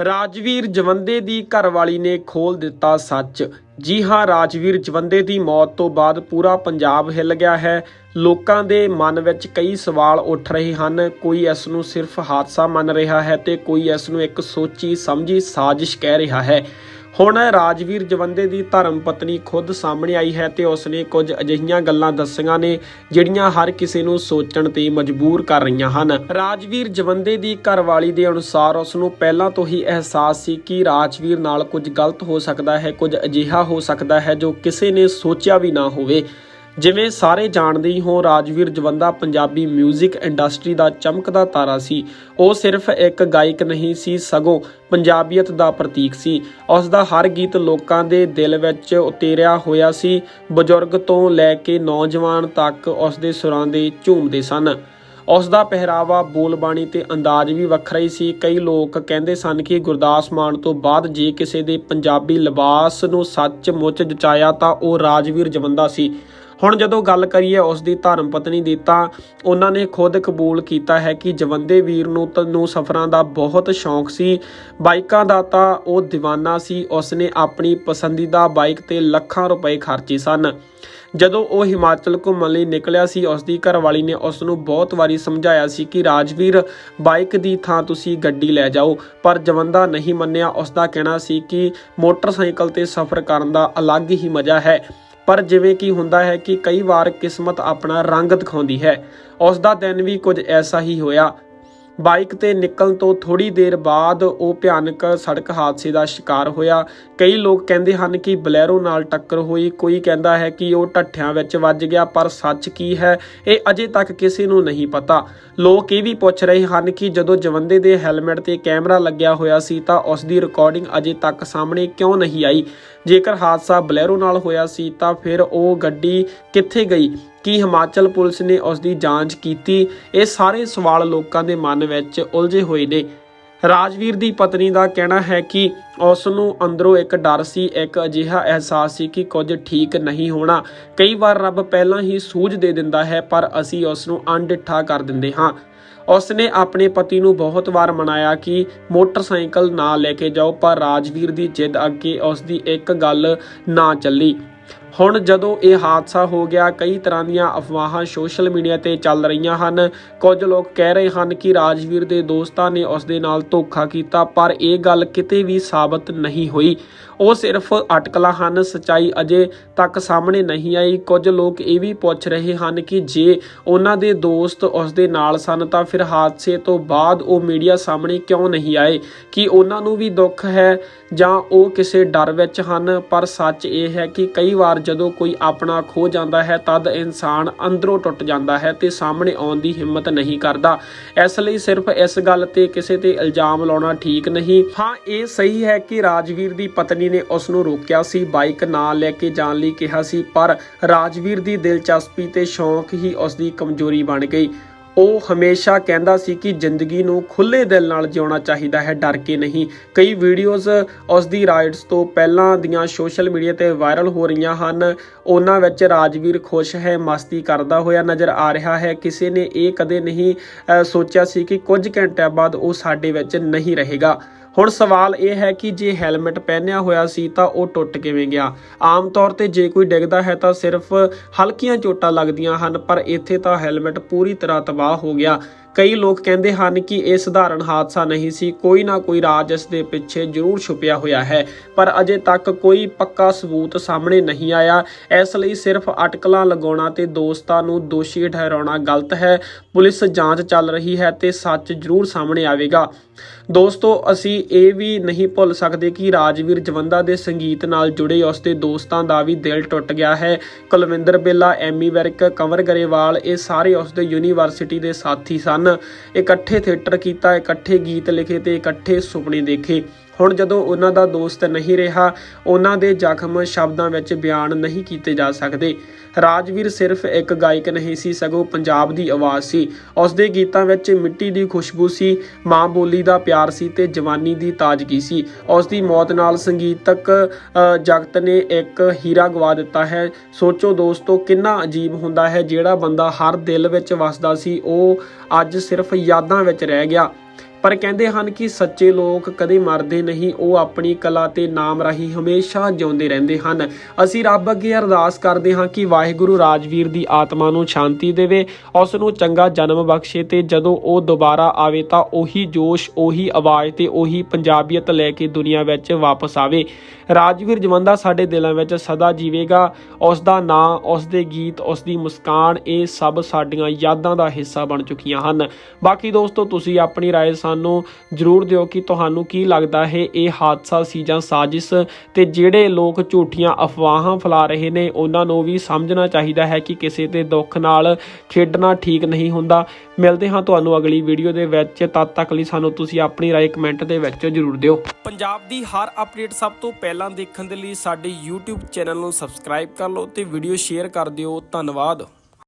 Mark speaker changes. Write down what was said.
Speaker 1: ਰਾਜਵੀਰ ਜਵੰਦੇ ਦੀ ਘਰਵਾਲੀ ਨੇ ਖੋਲ ਦਿੱਤਾ ਸੱਚ। ਜੀ ਹਾਂ, ਰਾਜਵੀਰ ਜਵੰਦੇ ਦੀ ਮੌਤ ਤੋਂ ਬਾਅਦ ਪੂਰਾ ਪੰਜਾਬ ਹਿੱਲ ਗਿਆ ਹੈ। ਲੋਕਾਂ ਦੇ ਮਨ ਵਿੱਚ ਕਈ ਸਵਾਲ ਉੱਠ ਰਹੇ ਹਨ। ਕੋਈ ਇਸ ਨੂੰ ਸਿਰਫ ਹਾਦਸਾ ਮੰਨ ਰਿਹਾ ਹੈ ਤੇ ਕੋਈ ਇਸ ਨੂੰ ਇੱਕ ਸੋਚੀ ਸਮਝੀ ਸਾਜ਼ਿਸ਼ ਕਹਿ ਰਿਹਾ ਹੈ। ਹੁਣ ਰਾਜਵੀਰ ਜਵੰਦੇ ਦੀ ਧਰਮ ਪਤਨੀ ਖੁਦ ਸਾਹਮਣੇ ਆਈ ਹੈ ਤੇ ਉਸਨੇ ਕੁਝ ਅਜਿਹੀਆਂ ਗੱਲਾਂ ਦੱਸੀਆਂ ਨੇ ਜਿਹੜੀਆਂ ਹਰ ਕਿਸੇ ਨੂੰ ਸੋਚਣ ਤੇ ਮਜਬੂਰ ਕਰ ਰਹੀਆਂ ਹਨ। ਰਾਜਵੀਰ ਜਵੰਦੇ ਦੀ ਘਰਵਾਲੀ ਦੇ ਅਨੁਸਾਰ ਉਸ ਨੂੰ ਪਹਿਲਾਂ ਤੋਂ ਹੀ ਅਹਿਸਾਸ ਸੀ ਕਿ ਰਾਜਵੀਰ ਨਾਲ ਕੁਝ ਗਲਤ ਹੋ ਸਕਦਾ ਹੈ, ਕੁਝ ਅਜਿਹਾ ਹੋ ਸਕਦਾ ਹੈ ਜੋ ਕਿਸੇ ਨੇ ਸੋਚਿਆ ਵੀ ਨਾ ਹੋਵੇ। ਜਿਵੇਂ ਸਾਰੇ ਜਾਣਦੇ ਹੀ ਹੋ, ਰਾਜਵੀਰ ਜਵੰਦਾ ਪੰਜਾਬੀ 뮤직 ਇੰਡਸਟਰੀ ਦਾ ਚਮਕਦਾ ਤਾਰਾ ਸੀ। ਉਹ ਸਿਰਫ ਇੱਕ ਗਾਇਕ ਨਹੀਂ ਸੀ, ਸਗੋਂ ਪੰਜਾਬੀਅਤ ਦਾ ਪ੍ਰਤੀਕ ਸੀ। ਉਸ ਦਾ ਹਰ ਗੀਤ ਲੋਕਾਂ ਦੇ ਦਿਲ ਵਿੱਚ ਉਤੇਰਿਆ ਹੋਇਆ ਸੀ। ਬਜ਼ੁਰਗ ਤੋਂ ਲੈ ਕੇ ਨੌਜਵਾਨ ਤੱਕ ਉਸ ਦੇ ਸੁਰਾਂ ਦੇ ਝੂਮਦੇ ਸਨ। ਉਸ ਦਾ ਪਹਿਰਾਵਾ, ਬੋਲਬਾਣੀ ਤੇ ਅੰਦਾਜ਼ ਵੀ ਵੱਖਰਾ ਹੀ ਸੀ। ਕਈ ਲੋਕ ਕਹਿੰਦੇ ਸਨ ਕਿ ਗੁਰਦਾਸ ਮਾਨ ਤੋਂ ਬਾਅਦ ਜੇ ਕਿਸੇ ਦੇ ਪੰਜਾਬੀ ਲਿਬਾਸ ਨੂੰ ਸੱਚਮੁੱਚ ਜਚਾਇਆ ਤਾਂ ਉਹ ਰਾਜਵੀਰ ਜਵੰਦਾ ਸੀ। ਹੁਣ ਜਦੋਂ ਗੱਲ ਕਰੀਏ ਉਸ ਦੀ ਧਰਮ ਪਤਨੀ ਦੀ ਤਾਂ ਉਹਨਾਂ ਨੇ ਖੁਦ ਕਬੂਲ ਕੀਤਾ ਹੈ ਕਿ ਜਵੰਦੇ ਵੀਰ ਨੂੰ ਤਨੂੰ ਸਫ਼ਰਾਂ ਦਾ ਬਹੁਤ ਸ਼ੌਂਕ ਸੀ। ਬਾਈਕਾਂ ਦਾ ਤਾਂ ਉਹ دیਵਾਨਾ ਸੀ। ਉਸਨੇ ਆਪਣੀ ਪਸੰਦੀਦਾ ਬਾਈਕ ਤੇ ਲੱਖਾਂ ਰੁਪਏ ਖਰਚੇ ਸਨ। ਜਦੋਂ ਉਹ ਹਿਮਾਚਲ ਘੁੰਮਣ ਲਈ ਨਿਕਲਿਆ ਸੀ, ਉਸ ਦੀ ਘਰਵਾਲੀ ਨੇ ਉਸ ਨੂੰ ਬਹੁਤ ਵਾਰੀ ਸਮਝਾਇਆ ਸੀ ਕਿ, ਰਾਜਵੀਰ, ਬਾਈਕ ਦੀ ਥਾਂ ਤੁਸੀਂ ਗੱਡੀ ਲੈ ਜਾਓ। ਪਰ ਜਵੰਦਾ ਨਹੀਂ ਮੰਨਿਆ। ਉਸ ਦਾ ਕਹਿਣਾ ਸੀ ਕਿ ਮੋਟਰਸਾਈਕਲ ਤੇ ਸਫ਼ਰ ਕਰਨ ਦਾ ਅਲੱਗ ਹੀ ਮਜ਼ਾ ਹੈ। ਪਰ ਜਿਵੇਂ ਕਿ ਹੁੰਦਾ ਹੈ ਕਿ ਕਈ ਵਾਰ ਕਿਸਮਤ ਆਪਣਾ ਰੰਗ ਦਿਖਾਉਂਦੀ ਹੈ। ਉਸ ਦਾ ਦਿਨ ਵੀ ਕੁਝ ਐਸਾ ਹੀ ਹੋਇਆ ਬਾਈਕ ਤੇ ਨਿਕਲਣ ਤੋਂ ਥੋੜੀ ਦੇਰ ਬਾਅਦ ਉਹ ਭਿਆਨਕ ਸੜਕ ਹਾਦਸੇ ਦਾ ਸ਼ਿਕਾਰ ਹੋਇਆ। ਕਈ ਲੋਕ ਕਹਿੰਦੇ ਹਨ ਕਿ ਬਲੈਰੋ ਨਾਲ ਟੱਕਰ ਹੋਈ। ਕੋਈ ਕਹਿੰਦਾ ਹੈ ਕਿ ਉਹ ਢੱਠਿਆਂ ਵਿੱਚ ਵੱਜ ਗਿਆ, ਪਰ ਸੱਚ ਕੀ ਹੈ, ਇਹ ਅਜੇ ਤੱਕ ਕਿਸੇ ਨੂੰ ਨਹੀਂ ਪਤਾ। ਲੋਕ ਇਹ ਵੀ ਪੁੱਛ ਰਹੇ ਹਨ ਕਿ ਜਦੋਂ ਜਵੰਦੇ ਦੇ ਹੈਲਮਟ ਤੇ ਕੈਮਰਾ ਲੱਗਿਆ ਹੋਇਆ ਸੀ ਤਾਂ ਉਸ ਦੀ ਰਿਕਾਰਡਿੰਗ ਅਜੇ ਤੱਕ ਸਾਹਮਣੇ ਕਿਉਂ ਨਹੀਂ ਆਈ? ਜੇਕਰ ਹਾਦਸਾ ਬਲੈਰੋ ਨਾਲ ਹੋਇਆ ਸੀ ਤਾਂ ਫਿਰ ਉਹ ਗੱਡੀ ਕਿੱਥੇ ਗਈ? ਕੀ ਹਿਮਾਚਲ ਪੁਲਿਸ ਨੇ ਉਸ ਦੀ ਜਾਂਚ ਕੀਤੀ। ਇਹ ਸਾਰੇ ਸਵਾਲ ਲੋਕਾਂ ਦੇ ਮਨ ਵਿੱਚ ਉਲਝੇ ਹੋਏ ਨੇ। ਰਾਜਵੀਰ ਦੀ ਪਤਨੀ ਦਾ ਕਹਿਣਾ ਹੈ ਕਿ ਉਸ ਨੂੰ ਅੰਦਰੋਂ ਇੱਕ ਡਰ ਸੀ, ਇੱਕ ਅਜਿਹਾ ਅਹਿਸਾਸ ਸੀ ਕਿ ਕੁਝ ਠੀਕ ਨਹੀਂ ਹੋਣਾ। ਕਈ ਵਾਰ ਰੱਬ ਪਹਿਲਾਂ ਹੀ ਸੂਝ ਦੇ ਦਿੰਦਾ ਹੈ, ਪਰ ਅਸੀਂ ਉਸ ਨੂੰ ਅਣਡਿੱਠਾ ਕਰ ਦਿੰਦੇ ਹਾਂ। ਉਸ ਨੇ ਆਪਣੇ ਪਤੀ ਨੂੰ ਬਹੁਤ ਵਾਰ ਮਨਾਇਆ ਕਿ ਮੋਟਰਸਾਈਕਲ ਨਾ ਲੈ ਕੇ ਜਾਓ, ਪਰ ਰਾਜਵੀਰ ਦੀ ਜਿੱਦ ਅੱਗੇ ਉਸ ਦੀ ਇੱਕ ਗੱਲ ਨਾ ਚੱਲੀ। ਹੁਣ ਜਦੋਂ ਇਹ ਹਾਦਸਾ ਹੋ ਗਿਆ, ਕਈ ਤਰ੍ਹਾਂ ਦੀਆਂ ਅਫਵਾਹਾਂ ਸੋਸ਼ਲ ਮੀਡੀਆ ਤੇ ਚੱਲ ਰਹੀਆਂ ਹਨ। ਕੁਝ ਲੋਕ ਕਹਿ ਰਹੇ ਹਨ ਕਿ ਰਾਜਵੀਰ ਦੇ ਦੋਸਤਾਂ ਨੇ ਉਸ ਦੇ ਨਾਲ ਧੋਖਾ ਕੀਤਾ, ਪਰ ਇਹ ਗੱਲ ਕਿਤੇ ਵੀ ਸਾਬਤ ਨਹੀਂ ਹੋਈ। ਉਹ ਸਿਰਫ ਅਟਕਲਾਂ ਹਨ, ਸਚਾਈ ਅਜੇ ਤੱਕ ਸਾਹਮਣੇ ਨਹੀਂ ਆਈ। ਕੁਝ ਲੋਕ ਇਹ ਵੀ ਪੁੱਛ ਰਹੇ ਹਨ ਕਿ ਜੇ ਉਹਨਾਂ ਦੇ ਦੋਸਤ ਉਸ ਦੇ ਨਾਲ ਸਨ, ਤਾਂ ਫਿਰ ਹਾਦਸੇ ਤੋਂ ਬਾਅਦ ਉਹ ਮੀਡੀਆ ਸਾਹਮਣੇ ਕਿਉਂ ਨਹੀਂ ਆਏ? ਕਿ ਉਹਨਾਂ ਨੂੰ ਵੀ ਦੁੱਖ ਹੈ ਜਾਂ ਉਹ ਕਿਸੇ ਡਰ ਵਿੱਚ ਹਨ? ਪਰ ਸੱਚ ਇਹ ਹੈ ਕਿ ਕਈ ਵਾਰ ਜਦੋਂ ਕੋਈ ਆਪਣਾ ਖੋ ਜਾਂਦਾ ਹੈ, ਤਦ ਇਨਸਾਨ ਅੰਦਰੋਂ ਟੁੱਟ ਜਾਂਦਾ ਹੈ ਤੇ ਸਾਹਮਣੇ ਆਉਣ ਦੀ ਹਿੰਮਤ ਨਹੀਂ ਕਰਦਾ। ਇਸ ਲਈ ਸਿਰਫ ਇਸ ਗੱਲ ਤੇ ਕਿਸੇ ਤੇ ਇਲਜ਼ਾਮ ਲਾਉਣਾ ਠੀਕ ਨਹੀਂ। ਹਾਂ, ਇਹ ਸਹੀ ਹੈ ਕਿ ਰਾਜਵੀਰ ਦੀ ਪਤਨੀ ਨੇ ਉਸ ਨੂੰ ਰੋਕਿਆ ਸੀ, ਬਾਈਕ ਨਾ ਲੈ ਕੇ ਜਾਣ ਲਈ ਕਿਹਾ ਸੀ, ਪਰ ਰਾਜਵੀਰ ਦੀ ਦਿਲਚਸਪੀ ਤੇ ਸ਼ੌਂਕ ਹੀ ਉਸ ਦੀ ਕਮਜ਼ੋਰੀ ਬਣ ਗਈ। ਉਹ ਹਮੇਸ਼ਾ ਕਹਿੰਦਾ ਸੀ ਕਿ ਜ਼ਿੰਦਗੀ ਨੂੰ ਖੁੱਲੇ ਦਿਲ ਨਾਲ ਜਿਉਣਾ ਚਾਹੀਦਾ ਹੈ, ਡਰ ਕੇ ਨਹੀਂ। ਕਈ ਵੀਡੀਓਜ਼ ਉਸ ਦੀ ਰਾਈਡਸ ਤੋਂ ਪਹਿਲਾਂ ਦੀਆਂ ਸੋਸ਼ਲ ਮੀਡੀਆ ਤੇ ਵਾਇਰਲ ਹੋ ਰਹੀਆਂ ਹਨ। ਉਹਨਾਂ ਵਿੱਚ ਰਾਜਵੀਰ ਖੁਸ਼ ਹੈ, ਮਸਤੀ ਕਰਦਾ ਹੋਇਆ ਨਜ਼ਰ ਆ ਰਿਹਾ ਹੈ। ਕਿਸੇ ਨੇ ਇਹ ਕਦੇ ਨਹੀਂ ਸੋਚਿਆ ਸੀ ਕਿ ਕੁਝ ਘੰਟਿਆਂ ਬਾਅਦ ਉਹ ਸਾਡੇ ਵਿੱਚ ਨਹੀਂ ਰਹੇਗਾ। ਹੁਣ ਸਵਾਲ ਇਹ ਹੈ ਕਿ ਜੇ ਹੈਲਮਟ ਪਹਿਨਿਆ ਹੋਇਆ ਸੀ ਤਾਂ ਉਹ ਟੁੱਟ ਕਿਵੇਂ ਗਿਆ? ਆਮ ਤੌਰ ਤੇ ਜੇ ਕੋਈ ਡਿੱਗਦਾ ਹੈ ਤਾਂ ਸਿਰਫ ਹਲਕੀਆਂ ਚੋਟਾਂ ਲੱਗਦੀਆਂ ਹਨ, ਪਰ ਇੱਥੇ ਤਾਂ ਹੈਲਮਟ ਪੂਰੀ ਤਰ੍ਹਾਂ ਤਬਾਹ ਹੋ ਗਿਆ। ਕਈ ਲੋਕ ਕਹਿੰਦੇ ਹਨ ਕਿ ਇਹ ਸਧਾਰਨ ਹਾਦਸਾ ਨਹੀਂ ਸੀ। ਕੋਈ ਨਾ ਕੋਈ ਰਾਜ ਇਸ ਦੇ ਪਿੱਛੇ ਜ਼ਰੂਰ ਛੁਪਿਆ ਹੋਇਆ ਹੈ। ਪਰ ਅਜੇ ਤੱਕ ਕੋਈ ਪੱਕਾ ਸਬੂਤ ਸਾਹਮਣੇ ਨਹੀਂ ਆਇਆ। ਇਸ ਲਈ ਸਿਰਫ ਅਟਕਲਾਂ ਲਗਾਉਣਾ ਤੇ ਦੋਸਤਾਂ ਨੂੰ ਦੋਸ਼ੀ ਠਹਿਰਾਉਣਾ ਗਲਤ ਹੈ। ਪੁਲਿਸ ਜਾਂਚ ਚੱਲ ਰਹੀ ਹੈ ਤੇ ਸੱਚ ਜ਼ਰੂਰ ਸਾਹਮਣੇ ਆਵੇਗਾ। ਦੋਸਤੋ, ਅਸੀਂ ਇਹ ਵੀ ਨਹੀਂ ਭੁੱਲ ਸਕਦੇ ਕਿ ਰਾਜਵੀਰ ਜਵੰਦਾ ਦੇ ਸੰਗੀਤ ਨਾਲ ਜੁੜੇ ਉਸ ਦੇ ਦੋਸਤਾਂ ਦਾ ਵੀ ਦਿਲ ਟੁੱਟ ਗਿਆ ਹੈ। ਕੁਲਵਿੰਦਰ ਬੇਲਾ, ਐਮੀ ਵਰਕ, ਕੰਵਰ ਗਰੇਵਾਲ, ਇਹ ਸਾਰੇ ਉਸ ਦੇ ਯੂਨੀਵਰਸਿਟੀ ਦੇ ਸਾਥੀ ਸਨ। ਇਕੱਠੇ ਥੀਏਟਰ ਕੀਤਾ ਇਕੱਠੇ ਗੀਤ ਲਿਖੇ ਤੇ ਇਕੱਠੇ ਸੁਪਨੇ ਦੇਖੇ। ਹੁਣ ਜਦੋਂ ਉਹਨਾਂ ਦਾ ਦੋਸਤ ਨਹੀਂ ਰਿਹਾ, ਉਹਨਾਂ ਦੇ ਜ਼ਖਮ ਸ਼ਬਦਾਂ ਵਿੱਚ ਬਿਆਨ ਨਹੀਂ ਕੀਤੇ ਜਾ ਸਕਦੇ। ਰਾਜਵੀਰ ਸਿਰਫ ਇੱਕ ਗਾਇਕ ਨਹੀਂ ਸੀ, ਸਗੋਂ ਪੰਜਾਬ ਦੀ ਆਵਾਜ਼ ਸੀ। ਉਸ ਦੇ ਗੀਤਾਂ ਵਿੱਚ ਮਿੱਟੀ ਦੀ ਖੁਸ਼ਬੂ ਸੀ, ਮਾਂ ਬੋਲੀ ਦਾ ਪਿਆਰ ਸੀ ਤੇ ਜਵਾਨੀ ਦੀ ਤਾਜ਼ਗੀ ਸੀ। ਉਸ ਦੀ ਮੌਤ ਨਾਲ ਸੰਗੀਤਕ ਜਗਤ ਨੇ ਇੱਕ ਹੀਰਾ ਗਵਾ ਦਿੱਤਾ ਹੈ। ਸੋਚੋ ਦੋਸਤੋ, ਕਿੰਨਾ ਅਜੀਬ ਹੁੰਦਾ ਹੈ, ਜਿਹੜਾ ਬੰਦਾ ਹਰ ਦਿਲ ਵਿੱਚ ਵਸਦਾ ਸੀ, ਉਹ ਅੱਜ ਸਿਰਫ ਯਾਦਾਂ ਵਿੱਚ ਰਹਿ ਗਿਆ। ਪਰ ਕਹਿੰਦੇ ਹਨ ਕਿ ਸੱਚੇ ਲੋਕ ਕਦੇ ਮਰਦੇ ਨਹੀਂ ਉਹ ਆਪਣੀ ਕਲਾ ਤੇ ਨਾਮ ਰਾਹੀਂ ਹਮੇਸ਼ਾ ਜਿਉਂਦੇ ਰਹਿੰਦੇ ਹਨ ਅਸੀਂ ਰੱਬ ਅੱਗੇ ਅਰਦਾਸ ਕਰਦੇ ਹਾਂ ਕਿ ਵਾਹਿਗੁਰੂ ਰਾਜਵੀਰ ਦੀ ਆਤਮਾ ਨੂੰ ਸ਼ਾਂਤੀ ਦੇਵੇ ਉਸ ਨੂੰ ਚੰਗਾ ਜਨਮ ਬਖਸ਼ੇ ਤੇ ਜਦੋਂ ਉਹ ਦੁਬਾਰਾ ਆਵੇ ਤਾਂ ਉਹੀ ਜੋਸ਼ ਉਹੀ ਆਵਾਜ਼ ਤੇ ਉਹੀ ਪੰਜਾਬੀਅਤ ਲੈ ਕੇ ਦੁਨੀਆ ਵਿੱਚ ਵਾਪਸ ਆਵੇ ਰਾਜਵੀਰ ਜਵੰਦਾ ਸਾਡੇ ਦਿਲਾਂ ਵਿੱਚ ਸਦਾ ਜੀਵੇਗਾ ਉਸ ਦਾ ਨਾਂ ਉਸ ਦੇ ਗੀਤ ਉਸ ਦੀ ਮੁਸਕਾਨ ਇਹ ਸਭ ਸਾਡੀਆਂ ਯਾਦਾਂ ਦਾ ਹਿੱਸਾ ਬਣ ਚੁੱਕੀਆਂ ਹਨ ਬਾਕੀ ਦੋਸਤੋ ਤੁਸੀਂ ਆਪਣੀ رائے ਸਾਨੂੰ ਜਰੂਰ ਦਿਓ ਕਿ ਤੁਹਾਨੂੰ ਕੀ ਲੱਗਦਾ ਹੈ ਇਹ ਹਾਦਸਾ ਸੀ ਜਾਂ ਸਾਜ਼ਿਸ਼ ਤੇ ਜਿਹੜੇ ਲੋਕ ਝੂਠੀਆਂ ਅਫਵਾਹਾਂ ਫੈਲਾ ਰਹੇ ਨੇ ਉਹਨਾਂ ਨੂੰ ਵੀ ਸਮਝਣਾ ਚਾਹੀਦਾ ਹੈ ਕਿ ਕਿਸੇ ਦੇ ਦੁੱਖ ਨਾਲ ਖੇਡਣਾ ਠੀਕ ਨਹੀਂ ਹੁੰਦਾ ਮਿਲਦੇ ਹਾਂ ਤੁਹਾਨੂੰ ਅਗਲੀ ਵੀਡੀਓ ਦੇ ਵਿੱਚ ਤਦ ਤੱਕ ਲਈ ਸਾਨੂੰ ਤੁਸੀਂ ਆਪਣੀ رائے ਕਮੈਂਟ ਦੇ ਵਿੱਚ ਜਰੂਰ ਦਿਓ ਪੰਜਾਬ ਦੀ ਹਰ ਅਪਡੇਟ ਸਭ ਤੋਂ ਪਹਿਲਾਂ ਦੇਖਣ ਦੇ ਲਈ ਸਾਡੇ YouTube ਚੈਨਲ ਨੂੰ ਸਬਸਕ੍ਰਾਈਬ ਕਰ ਲਓ ਤੇ ਵੀਡੀਓ ਸ਼ੇਅਰ ਕਰ ਦਿਓ ਧੰਨਵਾਦ